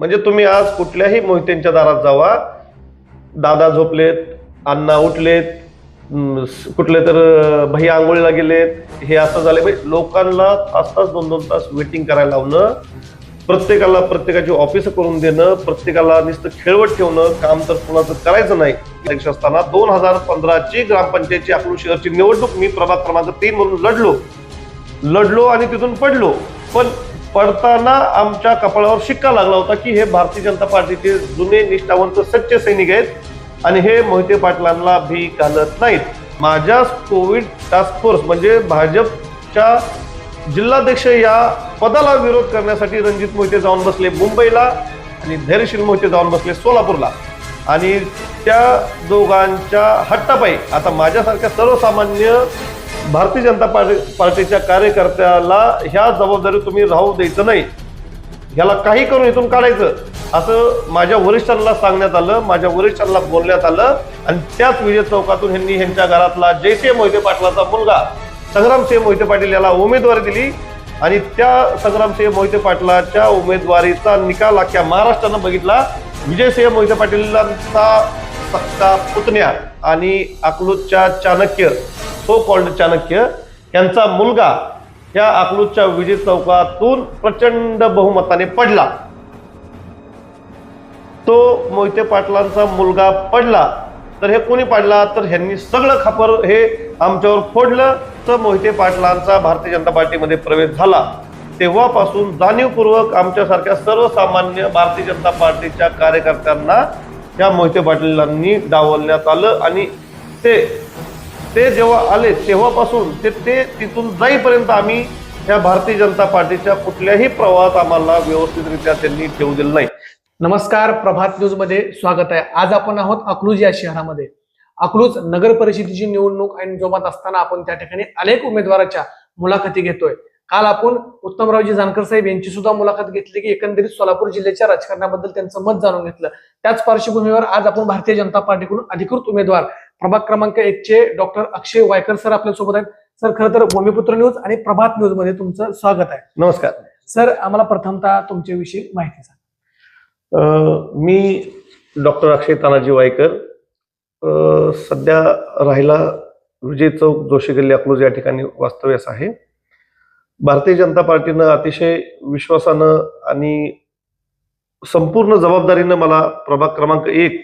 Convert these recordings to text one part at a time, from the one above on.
म्हणजे तुम्ही आज कुठल्याही मोहित्यांच्या दारात जावा. दादा झोपलेत अण्णा उठलेत कुठले तर भाई आंघोळीला गेलेत. हे असं झालं म्हणजे लोकांना तास तास दोन दोन तास वेटिंग करायला लावणं प्रत्येकाला प्रत्येकाची ऑफिस करून देणं प्रत्येकाला नुसतं खेळवत ठेवणं काम तर कुणाचं करायचं नाही. अध्यक्ष असताना दोन हजार पंधराची ग्रामपंचायतची अकलूज शहरची निवडणूक मी प्रभाग क्रमांक तीन म्हणून लढलो. लढलो आणि तिथून पडलो. पण पडताना आमच्या कपाळावर शिक्का लागला होता की हे भारतीय जनता पार्टीचे जुने निष्ठावंत सच्चे सैनिक आहेत आणि हे मोहिते पाटलांना भी घालत नाहीत. माझ्या कोविड टास्क फोर्स म्हणजे भाजपच्या जिल्हाध्यक्ष या पदाला विरोध करण्यासाठी रणजित मोहिते जाऊन बसले मुंबईला आणि धैर्यशील मोहिते जाऊन बसले सोलापूरला. आणि त्या दोघांच्या हट्टापायी आता माझ्यासारख्या सर्वसामान्य भारतीय जनता पार्टी पार्टीच्या कार्यकर्त्याला ह्या जबाबदारी तुम्ही राहू द्यायचं नाही. ह्याला काही करून इथून काढायचं. असं माझ्या वरिष्ठांना सांगण्यात आलं माझ्या वरिष्ठांना बोलण्यात आलं आणि त्याच विजय चौकातून ह्यांनी ह्यांच्या घरातला जयसिंह मोहिते पाटलाचा मुलगा संग्रामसिंह मोहिते पाटील याला उमेदवारी दिली आणि त्या संग्रामसिंह मोहिते पाटलाच्या उमेदवारीचा निकाल अख्ख्या महाराष्ट्रानं बघितला. विजयसिंह मोहिते पाटीलांचा सक्का पुतण्या आणि अकलूजच्या चाणक्य सो कॉल्ड चाणक्य यांचा मुलगा या अकलूजच्या विजय चौकातून प्रचंड बहुमताने पडला. तो मोहिते पाटलांचा मुलगा पडला. तर हे कोणी पाडला? तर ह्यांनी सगळं खापर हे आमच्यावर फोडलं. तर मोहिते पाटलांचा भारतीय जनता पार्टीमध्ये प्रवेश झाला. तेव्हापासून जाणीवपूर्वक आमच्यासारख्या सर्वसामान्य भारतीय जनता पार्टीच्या कार्यकर्त्यांना या मोहिते पाटीलांनी डावलण्यात आलं आणि ते ते जेव्हा आले तेव्हापासून ते ते तिथून जाईपर्यंत आम्ही या भारतीय जनता पार्टीच्या कुठल्याही प्रवाहात आम्हाला व्यवस्थितरित्या त्यांनी ठेवू दिलं नाही. नमस्कार प्रभात न्यूजमध्ये स्वागत आहे. आज आपण आहोत अकलूज या शहरामध्ये. अकलूज नगर परिषदेची निवडणूक आणि जोमात असताना आपण त्या ठिकाणी अनेक उमेदवाराच्या मुलाखती घेतोय. काल आपण उत्तमरावजी जानकर साहेब यांची सुद्धा मुलाखत घेतली की एकंदरीत सोलापूर जिल्ह्याच्या राजकारणाबद्दल त्यांचं मत जाणून घेतलं. त्याच पार्श्वभूमीवर आज आपण भारतीय जनता पार्टीकडून अधिकृत उमेदवार प्रभाग क्रमांक एकचे डॉक्टर अक्षय वायकर सर आपल्यासोबत आहेत. सर खरं तर भूमिपुत्र न्यूज आणि प्रभात न्यूजमध्ये तुमचं स्वागत आहे. नमस्कार. सर आम्हाला प्रथमतः तुमच्याविषयी माहिती सांगा. मी डॉक्टर अक्षय तानाजी वायकर. सध्या राहिला विजय चौक जोशी गल्ली अकलूज या ठिकाणी वास्तव्यास आहे. भारतीय जनता पार्टीनं अतिशय विश्वासानं आणि संपूर्ण जबाबदारीनं मला प्रभाग क्रमांक एक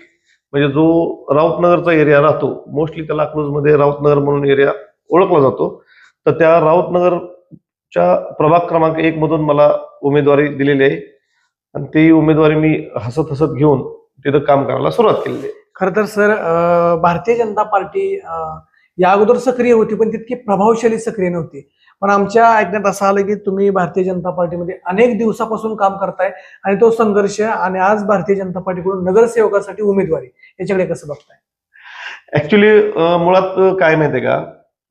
म्हणजे जो राऊतनगरचा एरिया राहतो मोस्टली त्याला अकलूजमध्ये राऊतनगर म्हणून एरिया ओळखला जातो तर त्या राऊतनगरच्या प्रभाग क्रमांक एक मधून मला उमेदवारी दिलेली आहे. आणि ती उमेदवारी मी हसत हसत घेऊन तिथं काम करायला सुरुवात केलेली आहे. खर तर सर भारतीय जनता पार्टी या अगोदर सक्रिय होती पण तितकी प्रभावशाली सक्रिय नव्हती. पण आमच्या ऐकण्यात असं आलं की तुम्ही भारतीय जनता पार्टीमध्ये अनेक दिवसापासून काम करताय आणि तो संघर्ष आणि आज भारतीय जनता पार्टीकडून नगरसेवकासाठी उमेदवारी याच्याकडे कसं बघताय? ऍक्च्युली मुळात काय माहितीये का?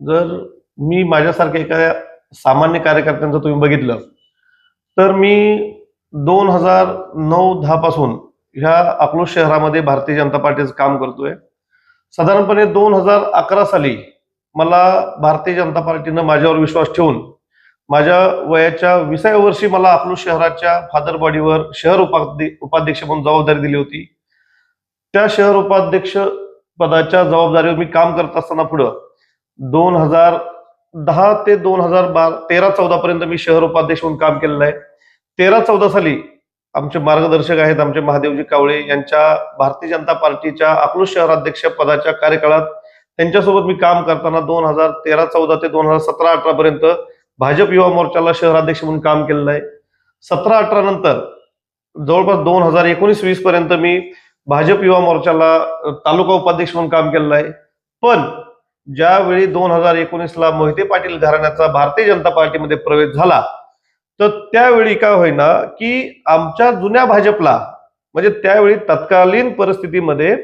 जर मी माझ्यासारख्या एका सामान्य कार्यकर्त्यांचं तुम्ही बघितलं तर मी दोन हजार नऊ दहा पासून ह्या अकलूज शहरामध्ये भारतीय जनता पार्टीचं काम करतोय. साधारणपणे दोन हजार अकरा साली मला भारतीय जनता पार्टीनं माझ्यावर विश्वास ठेवून माझ्या वयाच्या विसाव्या वर्षी मला अकलूज शहराच्या फादरबॉडीवर शहर उपाध्य उपाध्यक्ष म्हणून जबाबदारी दिली होती. त्या शहर उपाध्यक्ष पदाच्या जबाबदारीवर मी काम करत असताना पुढं दोन हजार दहा ते दोन हजार बारा तेरा चौदा पर्यंत मी शहर उपाध्यक्ष म्हणून काम केलेलं आहे. तेरा चौदा साली आमचे मार्गदर्शक आहेत आमचे महादेवजी कावळे यांच्या भारतीय जनता पार्टीच्या अकलूज शहराध्यक्ष पदाच्या कार्यकाळात त्यांच्यासोबत मी काम करताना दोन हजार तेरा चौदा ते दोन हजार सतरा अठरा पर्यंत भाजप युवा मोर्चाला शहराध्यक्ष म्हणून काम केलेलं आहे. सतरा अठरा नंतर जवळपास दोन हजार एकोणीस वीस पर्यंत मी भाजप युवा मोर्चाला तालुका उपाध्यक्ष म्हणून काम केलेलं आहे. पण ज्यावेळी दोन हजार एकोणीसला मोहिते पाटील घराण्याचा भारतीय जनता पार्टीमध्ये प्रवेश झाला तर त्यावेळी काय होईना की आमच्या जुन्या भाजपला म्हणजे त्यावेळी तत्कालीन परिस्थितीमध्ये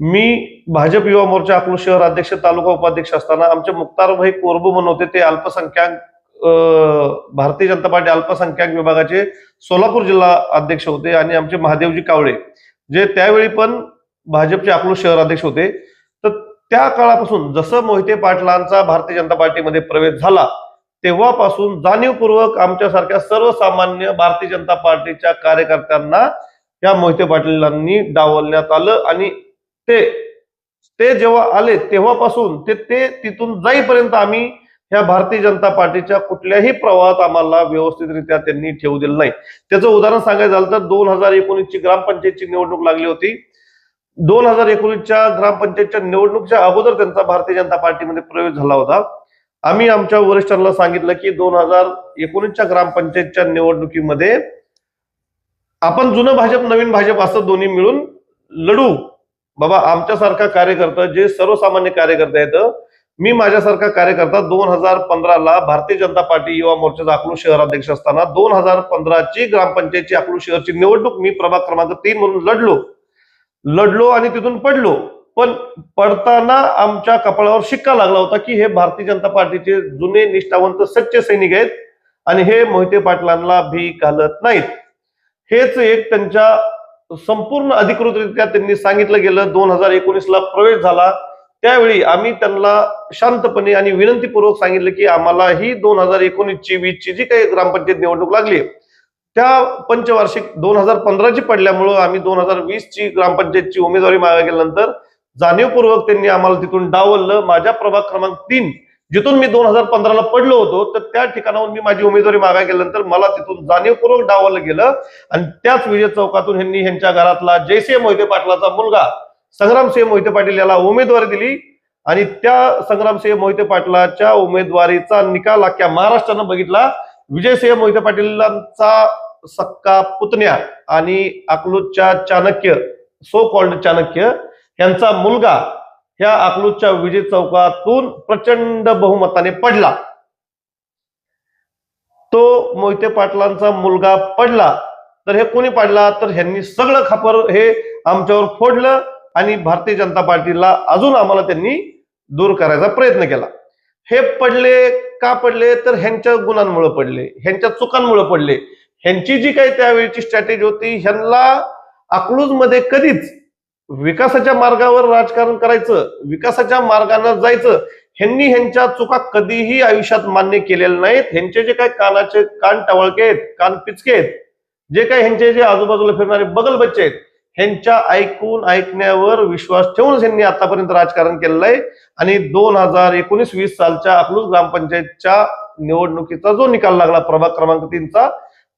मी भाजप युवा मोर्चा अकलूज शहर अध्यक्ष तालुका उपाध्यक्ष असताना आमचे मुक्तारभाई कोरबू म्हणून होते ते अल्पसंख्याक भारतीय जनता पार्टी अल्पसंख्याक विभागाचे सोलापूर जिल्हा अध्यक्ष होते आणि आमचे महादेवजी कावळे जे त्यावेळी पण भाजपचे अकलूज शहर अध्यक्ष होते. तर त्या काळापासून जसं मोहिते पाटलांचा भारतीय जनता पार्टीमध्ये प्रवेश झाला तेव्हापासून जाणीवपूर्वक आमच्यासारख्या सर्वसामान्य भारतीय जनता पार्टीच्या कार्यकर्त्यांना या मोहिते पाटलांनी डावलण्यात आलं आणि ते ते जेव्हा आले तेव्हापासून ते ते तिथून जाईपर्यंत आम्ही ह्या भारतीय जनता पार्टीच्या कुठल्याही प्रवाहात आम्हाला व्यवस्थितरित्या त्यांनी ठेवू दिलं नाही. त्याचं उदाहरण सांगायचं झालं तर दोन हजार एकोणीसची ग्रामपंचायतची निवडणूक लागली होती. दोन हजार एकोणीसच्या ग्रामपंचायतच्या निवडणुकीच्या अगोदर त्यांचा भारतीय जनता पार्टीमध्ये प्रवेश झाला होता. आम्ही आमच्या वरिष्ठांना सांगितलं की दोन हजार एकोणीसच्या ग्रामपंचायतच्या निवडणुकीमध्ये आपण जुनं भाजप नवीन भाजप असं दोन्ही मिळून लढू. बाबा आमच्यासारखा कार्यकर्ता जे सर्वसामान्य कार्यकर्ते आहेत मी माझ्यासारखा कार्यकर्ता दोन हजार पंधराला भारतीय जनता पार्टी युवा मोर्चाचा अकलूज शहराध्यक्ष असताना दोन हजार पंधराची ग्रामपंचायतची अकलूज शहरची निवडणूक मी प्रभाग क्रमांक तीन म्हणून लढलो. लढलो आणि तिथून पडलो. पण पडताना आमच्या कपाळावर शिक्का लागला होता की हे भारतीय जनता पार्टीचे जुने निष्ठावंत सच्चे सैनिक आहेत आणि हे मोहिते पाटलांना भी घालत नाहीत. हेच एक त्यांच्या संपूर्ण अधिकृतरित्या त्यांनी सांगितलं गेलं दोन हजार एकोणीसला प्रवेश झाला. त्यावेळी आम्ही त्यांना शांतपणे आणि विनंतीपूर्वक सांगितलं की आम्हाला ही दोन हजार एकोणीसची वीसची जी काही ग्रामपंचायत निवडणूक लागली त्या पंचवार्षिक दोन हजार पंधराची पडल्यामुळं आम्ही दोन हजार वीसची ग्रामपंचायतची उमेदवारी मागे गेल्यानंतर जाणीवपूर्वक त्यांनी आम्हाला तिथून डावललं. माझ्या प्रभाग क्रमांक तीन जिथून मी दोन हजार पंधराला पडलो होतो तर त्या ठिकाणाहून मी माझी उमेदवारी मागा गेल्यानंतर मला तिथून जाणीवपूर्वक डावलं गेलं. आणि त्याच विजय चौकातून ह्यांनी ह्यांच्या घरातला जयसिंह मोहिते पाटलाचा मुलगा संग्रामसिंह मोहिते पाटील याला उमेदवारी दिली. आणि त्या संग्रामसिंह मोहिते पाटलाच्या उमेदवारीचा निकाल अख्ख्या महाराष्ट्रानं बघितला. विजयसिंह मोहिते पाटीलांचा सक्का पुतण्या आणि अकलूजच्या चाणक्य सो कॉल्ड चाणक्य यांचा मुलगा ह्या अकलूजच्या विजय चौकातून प्रचंड बहुमताने पडला. तो मोहिते पाटलांचा मुलगा पडला. तर हे कोणी पाडला? तर ह्यांनी सगळं खापर हे आमच्यावर फोडलं आणि भारतीय जनता पार्टीला अजून आम्हाला त्यांनी दूर करायचा प्रयत्न केला. हे पडले का पडले? तर ह्यांच्या गुणांमुळे पडले ह्यांच्या चुकांमुळे पडले. ह्यांची जी काही त्यावेळीची स्ट्रॅटेजी होती ह्यांना अकलूजमध्ये कधीच विकासाच्या मार्गावर राजकारण करायचं विकासाच्या मार्गाने जायचं ह्यांनी ह्यांच्या चुका कधीही आयुष्यात मान्य केलेल्या नाहीत. ह्यांचे जे काही कानाचे कान टवळके आहेत कान पिचके आहेत जे काही ह्यांचे जे आजूबाजूला फिरणारे बगल बच्चे आहेत ह्यांच्या ऐकून ऐकण्यावर विश्वास ठेवूनच यांनी आतापर्यंत राजकारण केलेलं आहे. आणि दोन हजार एकोणीस वीस सालच्या अकलूज ग्रामपंचायतच्या निवडणुकीचा जो निकाल लागला प्रभाग क्रमांक तीनचा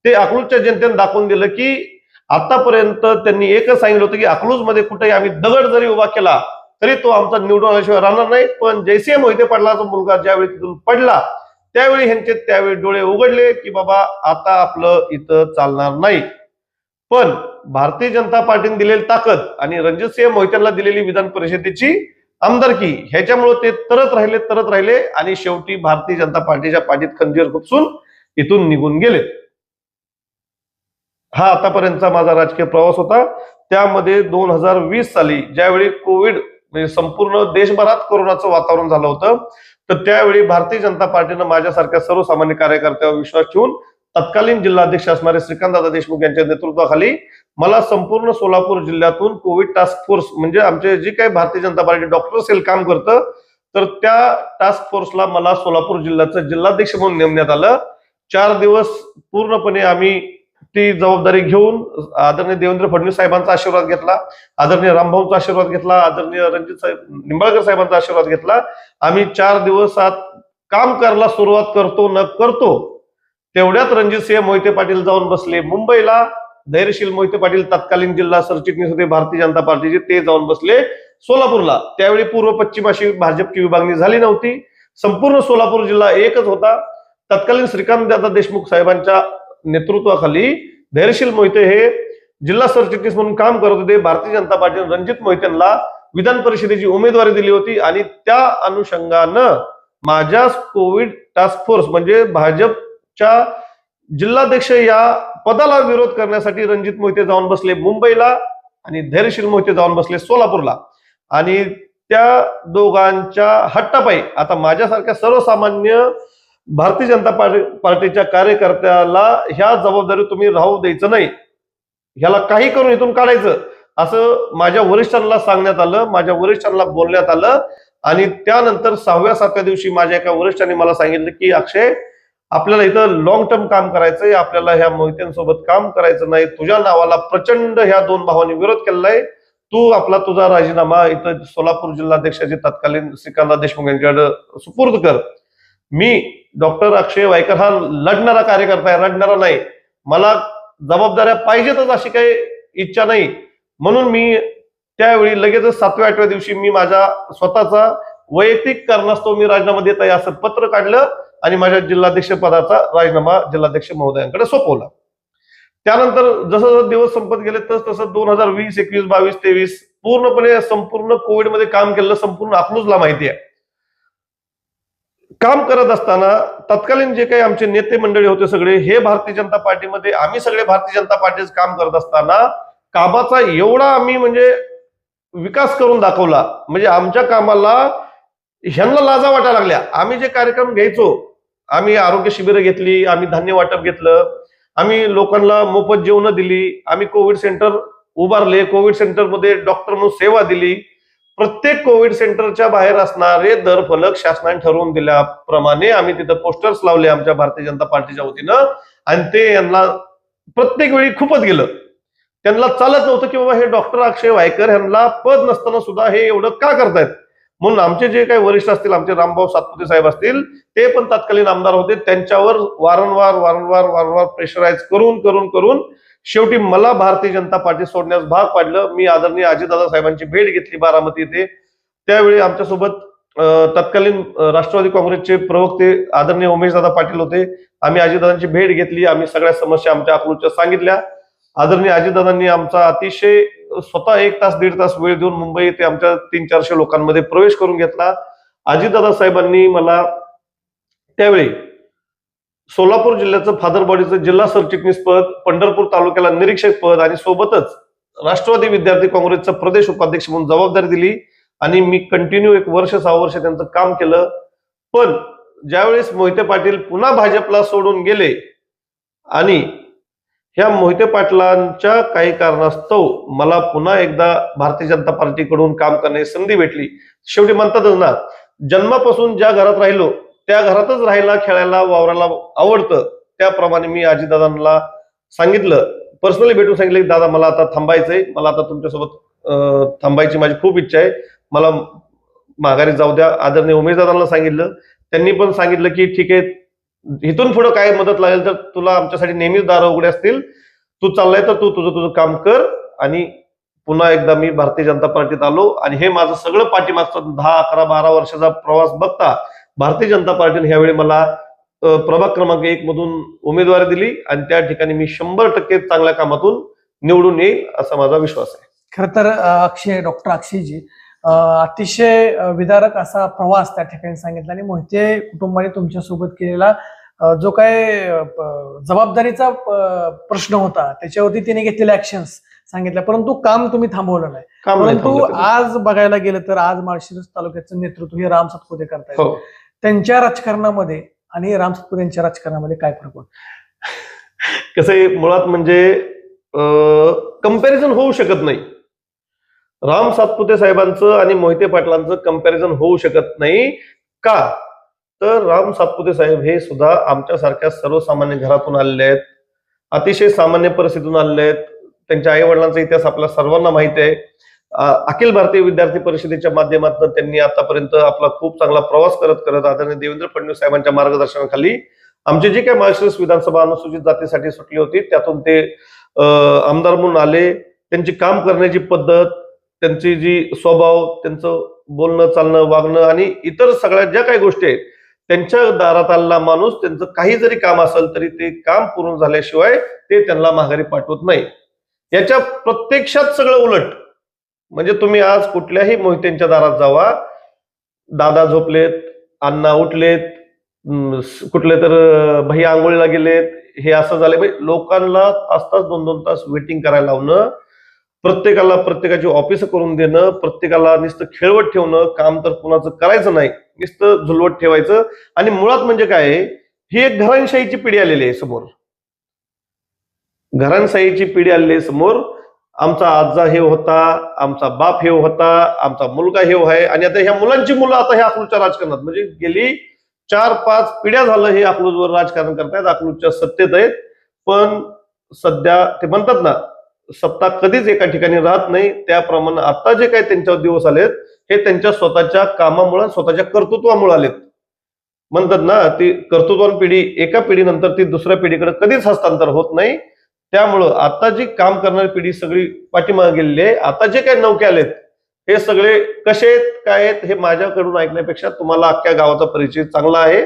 ते अकलूजच्या जनतेने दाखवून दिलं की आतापर्यंत त्यांनी एकच सांगितलं होतं की अकलूजमध्ये कुठेही आम्ही दगड जरी उभा केला तरी तो आमचा निवडून आल्याशिवाय राहणार नाही. पण जैसे मोहिते पडलाचा मुलगा ज्यावेळी तिथून पडला त्यावेळी ह्यांचे त्यावेळी डोळे उघडले की बाबा आता आपलं इथं चालणार नाही. पण भारतीय जनता पार्टीने दिलेली ताकद आणि रणजितसिंह मोहित्यांना दिलेली विधान परिषदेची आमदारकी ह्याच्यामुळे ते तरत राहिले तरत राहिले आणि शेवटी भारतीय जनता पार्टीच्या पाठीत खंजीर खुपसून इथून निघून गेले. हा आतापर्यंतचा माझा राजकीय प्रवास होता. त्यामध्ये दोन हजार वीस साली ज्यावेळी कोविड म्हणजे संपूर्ण देशभरात कोरोनाचं वातावरण झालं होतं तर त्यावेळी भारतीय जनता पार्टीनं माझ्यासारख्या सर्वसामान्य कार्यकर्त्यावर विश्वास ठेवून तत्कालीन जिल्हाध्यक्ष असणारे श्रीकांतदादा देशमुख यांच्या नेतृत्वाखाली मला संपूर्ण सोलापूर जिल्ह्यातून कोविड टास्क फोर्स म्हणजे आमचे जे काही Bharatiya Janata party doctor sale काम करतं तर त्या टास्क फोर्सला मला सोलापूर जिल्ह्याचं जिल्हाध्यक्ष म्हणून नेमण्यात आलं. चार दिवस पूर्णपणे आम्ही ती जबाबदारी घेऊन आदरणीय देवेंद्र फडणवीस साहेबांचा आशीर्वाद घेतला आदरणीय रामभाऊंचा आशीर्वाद घेतला आदरणीय रणजित साहेब निंबाळकर साहेबांचा आशीर्वाद घेतला. आम्ही चार दिवसात काम करायला सुरुवात करतो न करतो तेवढ्यात रणजित सिंह मोहिते पाटील जाऊन बसले. मुंबईला धैर्यशील मोहिते पाटील तत्कालीन जिल्हा सरचिटणीस होते भारतीय जनता पार्टीचे ते जाऊन बसले. सोलापूरला. त्यावेळी पूर्व पश्चिम अशी भाजपची विभागणी झाली नव्हती. संपूर्ण सोलापूर जिल्हा एकच होता. तत्कालीन श्रीकांत दादा देशमुख साहेबांच्या नेतृत्वाखाली धैर्यशील मोहिते हे जिल्हा सरचिटणीस म्हणून काम करत होते. भारतीय जनता पार्टीने रणजित मोहितेंना विधान परिषदेची उमेदवारी दिली होती आणि त्या अनुषंगानं माझ्या कोविड टास्क फोर्स म्हणजे भाजपच्या जिल्हाध्यक्ष या पदाला विरोध करण्यासाठी रणजित मोहिते जाऊन बसले मुंबईला आणि धैर्यशील मोहिते जाऊन बसले सोलापूरला. आणि त्या दोघांच्या हट्टापायी आता माझ्यासारख्या सर्वसामान्य भारतीय जनता पार्टी पार्टीच्या कार्यकर्त्याला ह्या जबाबदारी तुम्ही राहू द्यायचं नाही. ह्याला काही करून इथून काढायचं. असं माझ्या वरिष्ठांना सांगण्यात आलं माझ्या वरिष्ठांना बोलण्यात आलं आणि त्यानंतर सहाव्या सातव्या दिवशी माझ्या एका वरिष्ठांनी मला सांगितलं की अक्षय आपल्याला इथं लॉंग टर्म काम करायचंय. आपल्याला ह्या मोहित्यांसोबत काम करायचं नाही. तुझ्या नावाला प्रचंड ह्या दोन भावांनी विरोध केलेला आहे तू आपला तुझा राजीनामा इथं सोलापूर जिल्हाध्यक्षाचे तत्कालीन श्रीकांत देशमुख यांच्याकडे सुपूर्द कर. मी डॉक्टर अक्षय वायकर हा लढणारा कार्यकर्ता आहे रडणारा नाही. मला जबाबदाऱ्या पाहिजेतच अशी काही इच्छा नाही. म्हणून मी त्यावेळी लगेचच सातव्या आठव्या दिवशी मी माझ्या स्वतःचा वैयक्तिक कारणास्तव मी राजीनामा देत आहे असं पत्र काढलं आणि माझ्या जिल्हाध्यक्ष पदाचा राजीनामा जिल्हाध्यक्ष महोदयांकडे सोपवला. त्यानंतर जसं जसं दिवस संपत गेले तस तसं दोन हजार वीस एकवीस बावीस तेवीस पूर्णपणे संपूर्ण कोविडमध्ये काम केलेलं संपूर्ण आपलूजला माहिती आहे. काम करत असताना तत्कालीन जे काही आमचे नेते मंडळी होते सगळे हे भारतीय जनता पार्टीमध्ये आम्ही सगळे भारतीय जनता पार्टीच काम करत असताना कामाचा एवढा आम्ही म्हणजे विकास करून दाखवला. म्हणजे आमच्या कामाला ह्यांना लाजा वाटायला लागल्या. आम्ही जे कार्यक्रम घ्यायचो आम्ही आरोग्य शिबिरं घेतली आम्ही धान्य वाटप घेतलं आम्ही लोकांना मोफत जेवणं दिली आम्ही कोविड सेंटर उभारले कोविड सेंटरमध्ये डॉक्टर म्हणून सेवा दिली. प्रत्येक कोविड सेंटरच्या बाहेर असणारे दर फलक शासनाने ठरवून दिल्याप्रमाणे आम्ही तिथं पोस्टर्स लावले आमच्या भारतीय जनता पार्टीच्या वतीनं. आणि ते यांना प्रत्येक वेळी खूपच गेलं. त्यांना चालत नव्हतं की बाबा हे डॉक्टर अक्षय वायकर यांना पद नसताना सुद्धा हे एवढं का करतायत? म्हणून आमचे जे काही वरिष्ठ असतील आमचे रामभाऊ सातपुते साहेब असतील ते पण तत्कालीन आमदार होते. त्यांच्यावर वारंवार वारंवार वारंवार प्रेशराईज करून करून करून शेवटी मला भारतीय जनता पार्टी सोडण्यास भाग पाडलं. मी आदरणीय अजितदादा साहेबांची भेट घेतली बारामती येथे. त्यावेळी आमच्यासोबत तत्कालीन राष्ट्रवादी काँग्रेसचे प्रवक्ते आदरणीय उमेशदादा पाटील होते. आम्ही अजितदादांची भेट घेतली. आम्ही सगळ्या समस्या आमच्या अकलूजच्या सांगितल्या. आदरणीय अजितदादांनी आमचा अतिशय स्वतः एक तास दीड तास वेळ देऊन मुंबई येथे आमच्या तीन चारशे लोकांमध्ये प्रवेश करून घेतला. अजितदादा साहेबांनी मला त्यावेळी सोलापूर जिल्ह्याचं फादर बॉडीचं जिल्हा सरचिटणीस पद पंढरपूर तालुक्याला निरीक्षक पद आणि सोबतच राष्ट्रवादी विद्यार्थी काँग्रेसचा प्रदेश उपाध्यक्ष म्हणून जबाबदारी दिली आणि मी कंटिन्यू एक वर्ष सहा वर्ष त्यांचं काम केलं. पण ज्यावेळेस मोहिते पाटील पुन्हा भाजपला सोडून गेले आणि ह्या मोहिते पाटलांच्या काही कारणास्तव मला पुन्हा एकदा भारतीय जनता पार्टीकडून काम करण्याची संधी भेटली. शेवटी म्हणतातच ना जन्मापासून ज्या घरात राहिलो त्या घरातच राहायला खेळायला वावरायला आवडतं. त्याप्रमाणे मी आजीदादांना सांगितलं. पर्सनली भेटून सांगितलं की दादा मला आता थांबायचंय. मला आता तुमच्यासोबत थांबायची माझी खूप इच्छा आहे. मला माघारी जाऊ द्या. आदरणीय उमेशदादांना सांगितलं. त्यांनी पण सांगितलं की ठीक आहे इथून पुढे काय मदत लागेल तर तुला आमच्यासाठी नेहमीच दार उघडे असतील. तू चाललाय तर तू तुझं तुझं काम कर आणि पुन्हा एकदा मी भारतीय जनता पार्टीत आलो आणि हे माझं सगळं पाठीमागचं दहा अकरा बारा वर्षाचा प्रवास बघता भारतीय जनता पार्टीने ह्यावेळी मला प्रभाग क्रमांक एक मधून उमेदवारी दिली आणि त्या ठिकाणी मी शंभर टक्के चांगल्या कामातून निवडून येईल असा माझा विश्वास आहे. खर तर अक्षय डॉक्टर अक्षयजी अतिशय विदारक असा प्रवास त्या ठिकाणी सांगितला आणि मोहिते कुटुंबाने तुमच्यासोबत केलेला जो काय जबाबदारीचा प्रश्न होता त्याच्यावरती तिने घेतलेले ऍक्शन्स सांगितल्या. परंतु काम तुम्ही थांबवलं नाही. परंतु. आज बघायला गेलं तर आज माळशिरस तालुक्याचं नेतृत्व हे राम सातपुते करतायत. हो. त्यांच्या राजकारणामध्ये आणि राम सातपुते यांच्या राजकारणामध्ये काय फरक होता कसं मुळात म्हणजे कंपॅरिझन होऊ शकत नाही. राम सातपुते साहेबांचं आणि मोहिते पाटलांचं कंपॅरिझन होऊ शकत नाही. का? तर राम सातपुते साहेब हे सुद्धा आमच्यासारख्या सर्वसामान्य घरातून आलेले आहेत. अतिशय सामान्य परिस्थितीतून आलेले आहेत. त्यांच्या आई वडिलांचा इतिहास आपल्या सर्वांना माहिती आहे. अखिल भारतीय विद्यार्थी परिषदेच्या माध्यमातून त्यांनी आतापर्यंत आपला खूप चांगला प्रवास करत करत आदरणीय देवेंद्र फडणवीस साहेबांच्या मार्गदर्शनाखाली आमची जी काही महाराष्ट्र विधानसभा अनुसूचित जातीसाठी सुटली होती त्यातून ते आमदार म्हणून आले. त्यांची काम करण्याची पद्धत त्यांची जी स्वभाव त्यांचं बोलणं चालणं वागणं आणि इतर सगळ्या ज्या काही गोष्टी आहेत त्यांच्या दारात आलेला माणूस त्यांचं काही जरी काम असेल तरी ते काम पूर्ण झाल्याशिवाय ते त्यांना माघारी पाठवत नाही. याच्या प्रत्यक्षात सगळं उलट. म्हणजे तुम्ही आज कुठल्याही मोहित्यांच्या दारात जावा दादा झोपलेत अण्णा उठलेत कुठले तर भाई भैया आंघोळीला गेलेत हे असं झालं म्हणजे लोकांना तास तास दोन दोन तास वेटिंग करायला लावणं प्रत्येकाला प्रत्येकाची ऑफिस करून देणं प्रत्येकाला नुसतं खेळवत ठेवणं काम तर कुणाचं करायचं नाही. नुसतं झुलवत ठेवायचं. आणि मुळात म्हणजे काय ही एक घरांशाहीची पिढी आलेली आहे समोर. घरांशाहीची पिढी आलेली आहे समोर. आमचा आजा हे होता आमचा बाप हे होता आमचा मुलगा हे आहे. आणि आता ह्या मुलांची मुलं आता ह्या अकलूच्या राजकारणात. म्हणजे गेली चार पाच पिढ्या झालं हे अकलूजवर राजकारण करतायत अकलूजच्या सत्तेत आहेत. पण सध्या ते म्हणतात ना सत्ता कधीच एका ठिकाणी राहत नाही. त्याप्रमाणे आता जे काही त्यांच्यावर दिवस आलेत हे त्यांच्या स्वतःच्या कामामुळे स्वतःच्या कर्तृत्वामुळे आलेत. म्हणतात ना ती कर्तृत्वान पिढी एका पिढीनंतर ती दुसऱ्या पिढीकडे कधीच हस्तांतर होत नाही. त्यामुळं आता जी काम करणारी पिढी सगळी पाठीमागे गेलेली आहे. आता जे काही नौके आलेत हे सगळे कसे आहेत काय आहेत हे माझ्याकडून ऐकण्यापेक्षा तुम्हाला अख्ख्या गावाचा परिचय चांगला आहे.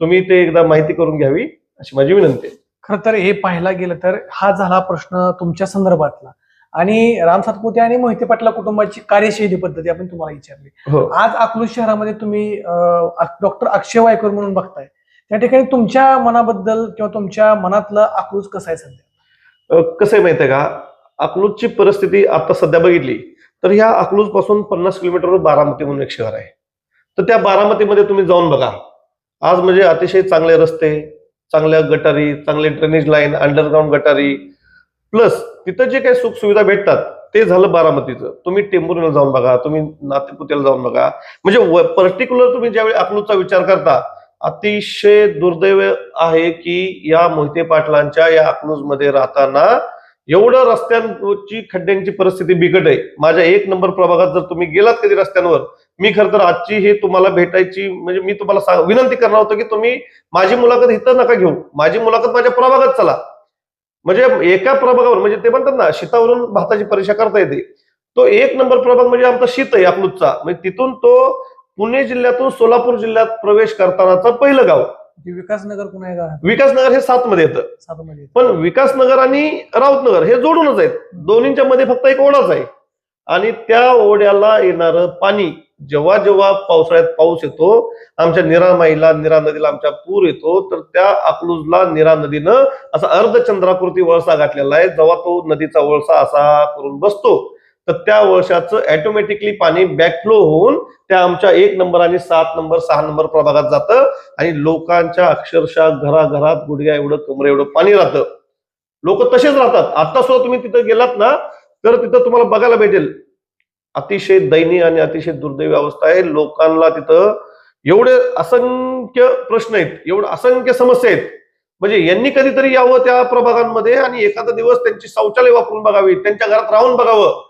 तुम्ही ते एकदा माहिती करून घ्यावी अशी माझी विनंती आहे. खरं तर हे पाहायला गेलं तर हा झाला प्रश्न तुमच्या संदर्भातला. आणि राम सातपुते आणि मोहिते पाटला कुटुंबाची कार्यशैली पद्धती आपण तुम्हाला विचारली. हो. आज अकलूज शहरामध्ये तुम्ही डॉक्टर अक्षय वायकर म्हणून बघताय. त्या ठिकाणी तुमच्या मनाबद्दल किंवा तुमच्या मनातलं अकलूज कसं आहे सध्या? कसं आहे माहितीये का? अकलूजची परिस्थिती आता सध्या बघितली तर ह्या अकलूजपासून पन्नास किलोमीटरवर बारामती म्हणून एक शहर आहे. तर त्या बारामतीमध्ये तुम्ही जाऊन बघा. आज म्हणजे अतिशय चांगले रस्ते चांगल्या गटारी चांगले ड्रेनेज लाईन अंडरग्राऊंड गटारी. प्लस तिथं जे काही सुख सुविधा भेटतात ते झालं बारामतीचं. तुम्ही टेंबुरीला जाऊन बघा तुम्ही नातेपुत्याला जाऊन बघा. म्हणजे पर्टिक्युलर तुम्ही ज्यावेळी अकलूजचा विचार करता अतिशय दुर्दैव आहे की या मोहिते पाटलांच्या या अकलूजमध्ये राहताना एवढं रस्त्यांची खड्ड्यांची परिस्थिती बिकट आहे. माझ्या एक नंबर प्रभागात जर तुम्ही गेलात कधी रस्त्यांवर मी खरं तर आजची हे तुम्हाला भेटायची म्हणजे मी तुम्हाला सांग विनंती करणार होतो की तुम्ही माझी मुलाखत इथं नका घेऊ. माझी मुलाखत माझ्या प्रभागात चला. म्हणजे एका प्रभागावर म्हणजे ते म्हणतात ना शेतावरून भाताची परीक्षा करता येते. तो एक नंबर प्रभाग म्हणजे आमचा शीत आहे अकलूजचा. म्हणजे तिथून तो पुणे जिल्ह्यातून सोलापूर जिल्ह्यात प्रवेश करतानाचं पहिलं गाव. विकासनगर आहे का विकासनगर हे सात मध्ये येतं. पण विकासनगर आणि राऊतनगर हे जोडूनच आहेत. दोन्हीच्या मध्ये फक्त एक ओढाच आहे. आणि त्या ओढ्याला येणारं पाणी जेव्हा जेव्हा पावसाळ्यात पाऊस येतो आमच्या निरा माईला निरा नदीला आमच्या पूर येतो तर त्या अकलूजला निरा नदीनं असा अर्धचंद्राकृती वळसा घातलेला आहे जेव्हा तो नदीचा वळसा असा करून बसतो तर त्या वळशाचं ऑटोमॅटिकली पाणी बॅकफ्लो होऊन त्या आमच्या एक नंबर आणि सात नंबर सहा नंबर प्रभागात जातं आणि लोकांच्या अक्षरशः घराघरात गुडघ्या एवढं कमरे एवढं पाणी राहतं. लोक तसेच राहतात. आता सुद्धा तुम्ही तिथं गेलात ना तर तिथं तुम्हाला बघायला भेटेल. अतिशय दयनीय आणि अतिशय दुर्दैवी अवस्था आहे. लोकांना तिथं एवढे असंख्य प्रश्न आहेत. एवढे असंख्य समस्या आहेत. म्हणजे यांनी कधीतरी यावं त्या प्रभागांमध्ये आणि एखादा दिवस त्यांची शौचालय वापरून बघावी त्यांच्या घरात राहून बघावं.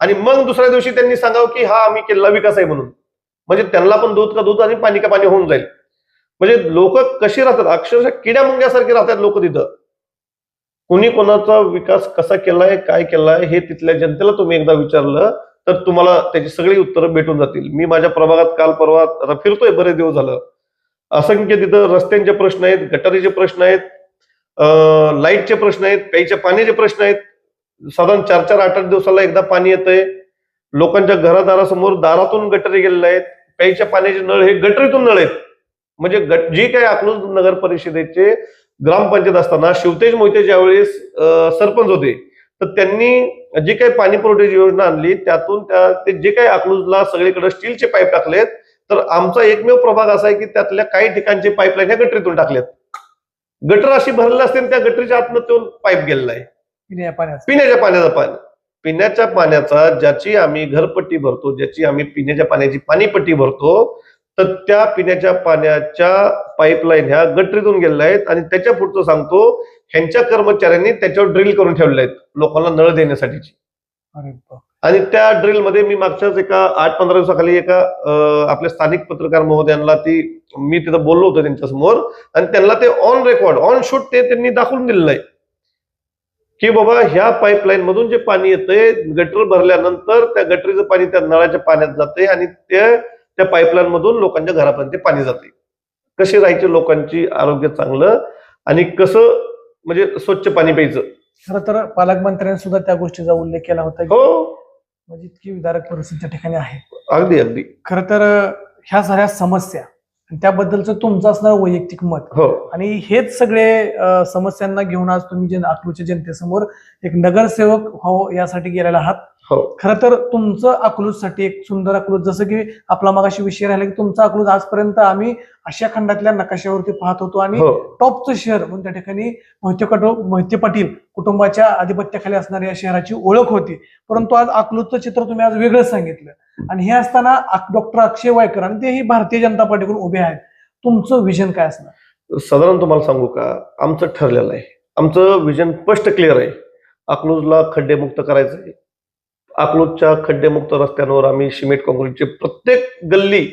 आणि मग दुसऱ्या दिवशी त्यांनी सांगावं की हा आम्ही केलेला विकास आहे म्हणून. म्हणजे त्यांना पण दूध का दूध आणि पाणी का पाणी होऊन जाईल. म्हणजे लोक कशी राहतात? अक्षरशः किड्या मुंग्यासारखे राहतात लोक तिथं. कुणी कोणाचा विकास कसा केलाय काय केलाय हे तिथल्या जनतेला तुम्ही एकदा विचारलं तर तुम्हाला त्याची सगळी उत्तरं भेटून जातील. मी माझ्या प्रभागात काल परवा फिरतोय बरेच दिवस झालं. असंख्य तिथं रस्त्यांचे प्रश्न आहेत गटारीचे प्रश्न आहेत लाईटचे प्रश्न आहेत प्यायच्या पाण्याचे प्रश्न आहेत. साधारण चार चार आठ आठ दिवसाला एकदा पाणी येतंय. लोकांच्या घरादारासमोर दारातून गटारी गेलेले आहेत. प्यायच्या पाण्याचे नळ हे गटरीतून नळ आहेत. म्हणजे गट- जी काही अकलूज नगर परिषदेचे ग्रामपंचायत असताना शिवतेज मोहिते ज्यावेळेस सरपंच होते. तर त्यांनी जी काही पाणी पुरवठ्याची योजना आणली त्यातून त्या ते जे काही अकलूजला सगळीकडे स्टीलचे पाईप टाकलेत तर आमचा एकमेव प्रभाग असा आहे की त्यातल्या काही ठिकाणचे पाईपलाईन ह्या गटरीतून टाकलेत. गटर अशी भरलेली असते त्या गटरीच्या आतनं तो पाईप गेलेला आहे. पिण्या पाण्याचं. पिण्याच्या पाण्याचा पाणी. पिण्याच्या पाण्याचा ज्याची आम्ही घरपट्टी भरतो ज्याची आम्ही पिण्याच्या पाण्याची पाणीपट्टी भरतो तर त्या पिण्याच्या पाण्याच्या पाईपलाईन ह्या गटरीतून गेलेल्या आहेत आणि त्याच्या पुढचं सांगतो ह्यांच्या कर्मचाऱ्यांनी त्याच्यावर ड्रिल करून ठेवले आहेत लोकांना नळ देण्यासाठीची. आणि त्या ड्रिलमध्ये मी मागच्याच एका आठ पंधरा दिवसाखाली एका आपल्या स्थानिक पत्रकार महोदयांना ती मी तिथं बोललो होतो त्यांच्यासमोर आणि त्यांना ते ऑन रेकॉर्ड ऑन शूट ते त्यांनी दाखवून दिलेलं आहे. की बाबा ह्या पाईपलाईन मधून जे पाणी येतंय गटर भरल्यानंतर त्या गटरीचं पाणी त्या नळाच्या पाण्यात जाते आणि ते त्या पाईपलाईन मधून लोकांच्या घरापर्यंत पाणी जाते कशी राहायची लोकांची आरोग्य चांगलं आणि कसं म्हणजे स्वच्छ पाणी प्यायचं. खरं तर पालकमंत्र्यांनी सुद्धा त्या गोष्टीचा उल्लेख केला होता की हो. म्हणजे इतकी विदारक परिस्थिती त्या ठिकाणी आहे. अगदी अगदी. खरं तर ह्या साऱ्या समस्या आणि त्याबद्दलचं तुमचं असणार वैयक्तिक मत. हो. आणि हेच सगळे अ, समस्यांना घेऊन आज तुम्ही जे अकलूच्या जनतेसमोर एक नगरसेवक हो यासाठी गेलेला आहात. हो. खरं तर तुमचं अकलूजसाठी एक सुंदर अकलूज जसं की आपला मगाशी विषय राहिला की तुमचं अकलूज आजपर्यंत आम्ही आशिया खंडातल्या नकाशावरती पाहत होतो आणि हो. टॉपचं शहर म्हणून त्या ठिकाणी मोहिते कटो मोहिते पाटील कुटुंबाच्या आधिपत्याखाली असणाऱ्या या शहराची ओळख होती. परंतु आज अकलूजचं चित्र तुम्ही आज वेगळं सांगितलं. आणि हे असताना डॉक्टर अक्षय वायकर आणि तेही भारतीय जनता पार्टीकडून उभे आहेत. तुमचं विजन काय असणार? साधारण तुम्हाला सांगू का? आमचं ठरलेलं आहे. आमचं विजन स्पष्ट क्लिअर आहे. अकलूजला खड्डेमुक्त करायचं आहे अकलूजच्या खड्डेमुक्त रस्त्यांवर आम्ही सिमेंट काँक्रीटचे प्रत्येक गल्ली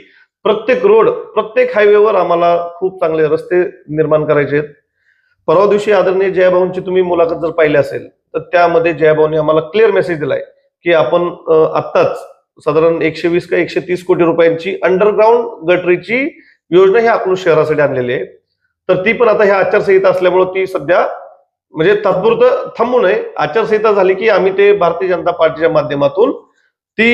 प्रत्येक रोड प्रत्येक हायवेवर आम्हाला खूप चांगले रस्ते निर्माण करायचे आहेत. परवा दिवशी आदरणीय जयाभाऊंची तुम्ही मुलाखत जर पाहिली असेल तर त्यामध्ये जयभाऊने आम्हाला क्लिअर मेसेज दिलाय की आपण आत्ताच साधारण एकशे वीस का एकशे तीस कोटी रुपयांची अंडरग्राऊंड गटरीची योजना ही अकलूज शहरासाठी आणलेली आहे. तर ती पण आता ह्या आचारसंहिता असल्यामुळे ती सध्या म्हणजे तात्पुरतं थांबू नये. आचारसंहिता झाली की आम्ही ते भारतीय जनता पार्टीच्या माध्यमातून ती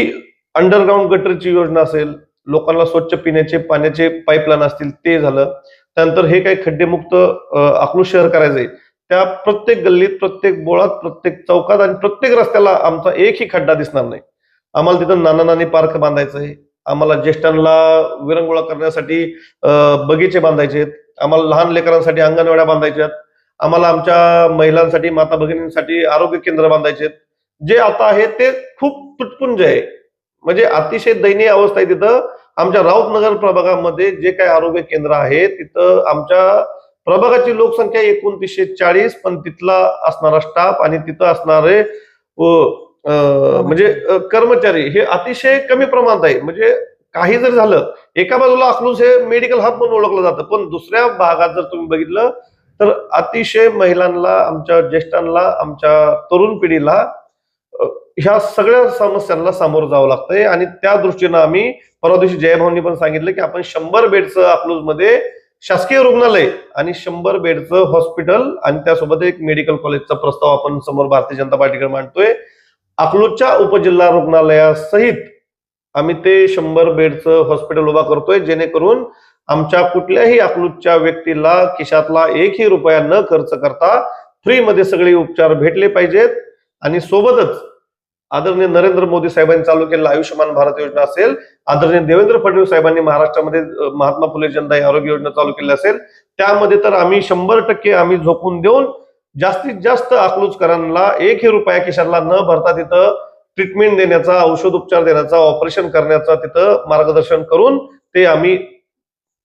अंडरग्राऊंड गटरची योजना असेल लोकांना स्वच्छ पिण्याचे पाण्याचे पाईपलाईन असतील ते झालं. त्यानंतर हे काही खड्डेमुक्त अं, अकलूज शहर करायचंय. त्या प्रत्येक गल्लीत प्रत्येक बोळात प्रत्येक चौकात आणि प्रत्येक रस्त्याला आमचा एकही खड्डा दिसणार नाही. आम्हाला तिथं नाना नानी पार्क बांधायचं आहे. आम्हाला ज्येष्ठांना विरंगुळा करण्यासाठी बगीचे बांधायचे आहेत आम्हाला लहान लेकरांसाठी अंगणवाड्या बांधायच्या आहेत आम्हाला आमच्या महिलांसाठी माता भगिनींसाठी आरोग्य केंद्र बांधायचे जे आता आहे ते खूप तुटपुंज आहे. म्हणजे अतिशय दयनीय अवस्था आहे तिथं. आमच्या राऊतनगर प्रभागामध्ये जे काही आरोग्य केंद्र आहे तिथं आमच्या प्रभागाची लोकसंख्या एकोणतीसशे चाळीस पण तिथला असणारा स्टाफ आणि तिथं असणारे म्हणजे कर्मचारी हे अतिशय कमी प्रमाणात आहे. म्हणजे काही जर झालं एका बाजूला अकलूज हे मेडिकल हब म्हणून ओळखलं जातं पण दुसऱ्या भागात जर तुम्ही बघितलं तर अतिशय महिलांना आमच्या ज्येष्ठांना आमच्या तरुण पिढीला ह्या सगळ्या समस्यांना सामोरं जावं लागतंय. आणि त्या दृष्टीनं आम्ही परवा दिवशी जयभाऊंनी पण सांगितलं की आपण शंभर बेडचं अकलूजमध्ये शासकीय रुग्णालय आणि शंभर बेडचं हॉस्पिटल आणि त्यासोबत एक मेडिकल कॉलेजचा प्रस्ताव आपण समोर भारतीय जनता पार्टीकडे मांडतोय. अकलूजच्या उपजिल्हा रुग्णालयासहित आम्ही ते शंभर बेडचं हॉस्पिटल उभा करतोय जेणेकरून आमच्या कुठल्याही अकलूतच्या व्यक्तीला खिशातला एकही रुपया न खर्च करता फ्रीमध्ये सगळे उपचार भेटले पाहिजेत. आणि सोबतच आदरणीय नरेंद्र मोदी साहेबांनी चालू केलेला आयुष्यमान भारत योजना असेल आदरणीय देवेंद्र फडणवीस साहेबांनी महाराष्ट्रामध्ये महात्मा फुले जनता आरोग्य योजना चालू केली असेल त्यामध्ये तर आम्ही शंभर टक्के आम्ही झोपून देऊन जास्तीत जास्त अकलूजकरांना एकही रुपया खिशातला न भरता तिथं ट्रीटमेंट देण्याचा औषध उपचार देण्याचा ऑपरेशन करण्याचा तिथं मार्गदर्शन करून ते आम्ही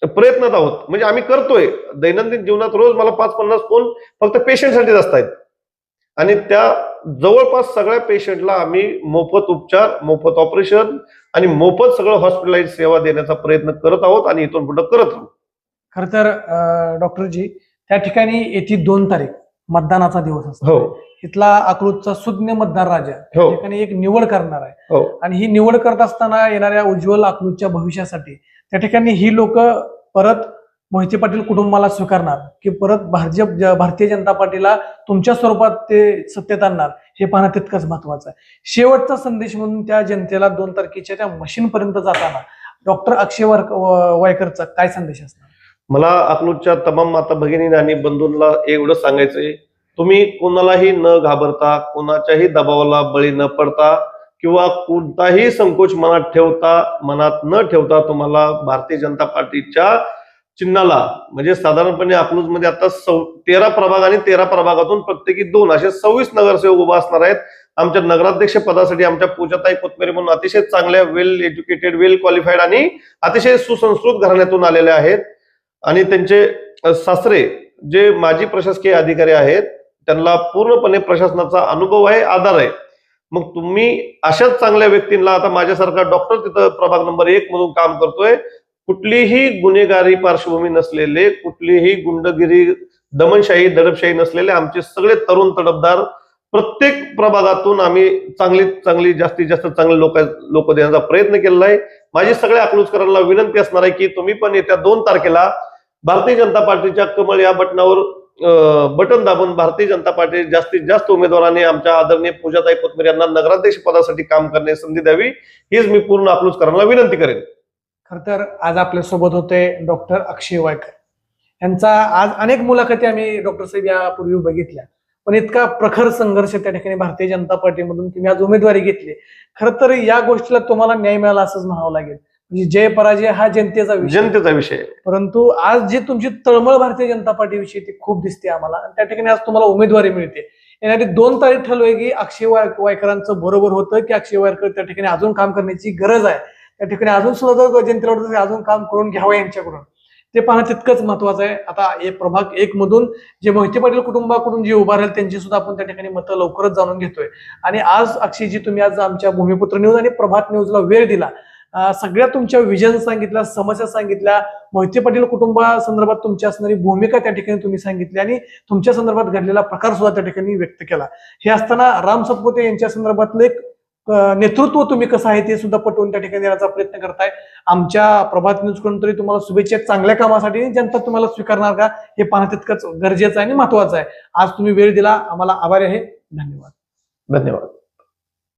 प्रयत्नात आहोत. म्हणजे आम्ही करतोय. दैनंदिन जीवनात रोज मला पाच पन्नास फोन फक्त पेशंटसाठीच असतायत. आणि त्या जवळपास सगळ्या पेशंटला आम्ही मोफत उपचार मोफत ऑपरेशन आणि मोफत सगळं हॉस्पिटलाइज सेवा देण्याचा प्रयत्न करत आहोत आणि इथून पुढे करत राहू खर तर डॉक्टरजी त्या ठिकाणी येथे दोन तारीख मतदानाचा दिवस असतो. हो. इथला अकलूजचा सुज्ञ मतदार राजा त्या हो. ठिकाणी एक निवड करणार आहे. हो. आणि ही निवड करत असताना येणाऱ्या उज्ज्वल अकलूजच्या भविष्यासाठी त्या ठिकाणी ही लोक परत मोहिते पाटील कुटुंबाला स्वीकारणार की परत भाजप भारतीय जनता पार्टीला तुमच्या स्वरूपात ते सत्तेत आणणार हे पाहणं तितकंच महत्वाचं आहे. शेवटचा संदेश म्हणून त्या जनतेला दोन तारखेच्या त्या मशीन पर्यंत जाताना डॉक्टर अक्षय वारक- वायकरचा काय संदेश असणार? मला अकलूजच्या तमाम माता भगिनी आणि बंधूंना एवढं सांगायचंय तुम्ही कोणालाही न घाबरता कोणाच्याही दबावाला बळी न पडता किंवा कोणताही संकोच मनात ठेवता मनात न ठेवता तुम्हाला भारतीय जनता पार्टीच्या चिन्हाला म्हणजे साधारणपणे अकलूजमध्ये आता सौ तेरा प्रभाग आणि तेरा प्रभागातून प्रत्येकी दोन असे सव्वीस नगरसेवक उभा असणार आहेत. आमच्या नगराध्यक्ष पदासाठी आमच्या पूजाताई कोतमेरी म्हणून अतिशय चांगल्या वेल एज्युकेटेड वेल क्वालिफाईड आणि अतिशय सुसंस्कृत घराण्यातून आलेले आहेत. आणि त्यांचे सासरे जे माजी प्रशासकीय अधिकारी आहेत त्यांना पूर्णपणे प्रशासनाचा अनुभव आहे आधार आहे. मग तुम्ही अशाच चांगल्या व्यक्तींना आता माझ्यासारखा डॉक्टर तिथं प्रभाग नंबर एक मधून काम करतोय कुठलीही गुन्हेगारी पार्श्वभूमी नसलेले कुठलीही गुंडगिरी दमनशाही दडपशाही नसलेले आमचे सगळे तरुण तडपदार प्रत्येक प्रभागातून आम्ही चांगली चांगली जास्तीत जास्त चांगले लोक लोक देण्याचा प्रयत्न केलेला आहे. माझी सगळ्या अकलूजकरांना विनंती असणार आहे की तुम्ही पण येत्या दोन तारखेला भारतीय जनता पार्टीच्या कमळ या बटनावर बटन दाबून भारतीय जनता पार्टी जास्तीत जास्त उमेदवारांनी आमच्या आदरणीय पूजाताई कोथमिर यांना नगराध्यक्ष पदासाठी काम करण्याची संधी द्यावी हीच मी पूर्ण अकलूजकरांना विनंती करेन. खर तर आज आपल्यासोबत होते डॉक्टर अक्षय वायकर. यांचा आज अनेक मुलाखती आम्ही डॉक्टर साहेब यापूर्वी बघितल्या. पण इतका प्रखर संघर्ष त्या ठिकाणी भारतीय जनता पार्टीमधून तुम्ही आज उमेदवारी घेतली. खर तर या गोष्टीला तुम्हाला न्याय मिळाला असंच म्हणावं लागेल. म्हणजे जय पराजय हा जनतेचा विषय. जनतेचा विषय. परंतु आज जी तुमची तळमळ भारतीय जनता पार्टीविषयी ती खूप दिसते आम्हाला. आणि त्या ठिकाणी आज तुम्हाला उमेदवारी मिळते. येणारी दोन तारीख ठरलोय की अक्षय वाय- वायकरांचं बरोबर होतं की अक्षय वायकर त्या ठिकाणी अजून काम करण्याची गरज आहे. त्या ठिकाणी अजून सुद्धा जर जनतेला अजून काम करून घ्यावं यांच्याकडून. ते पाहणं तितकंच महत्वाचं आहे. आता हे प्रभाग एक मधून जे मोहिते पाटील कुटुंबाकडून जे उभा राहील त्यांची सुद्धा आपण त्या ठिकाणी मतं लवकरच जाणून घेतोय. आणि आज अक्षयजी तुम्ही आज आमच्या भूमिपुत्र न्यूज आणि प्रभात न्यूजला वेळ दिला. सगळ्या तुमच्या विजन सांगितल्या समस्या सांगितल्या मोहिते पाटील कुटुंबासंदर्भात तुमची असणारी भूमिका त्या ठिकाणी तुम्ही सांगितली आणि तुमच्या संदर्भात घडलेला प्रकार सुद्धा त्या ठिकाणी व्यक्त केला. हे असताना राम सतपुते यांच्या संदर्भातलं एक नेतृत्व तुम्ही कसं आहे ते सुद्धा पटवून त्या ठिकाणी देण्याचा प्रयत्न करताय. आमच्या प्रभात न्यूजकडून तरी तुम्हाला शुभेच्छा चांगल्या कामासाठी जनता तुम्हाला स्वीकारणार का हे पाहणं तितकंच गरजेचं आहे आणि महत्वाचं आहे. आज तुम्ही वेळ दिला आम्हाला आभारी आहे. धन्यवाद. धन्यवाद.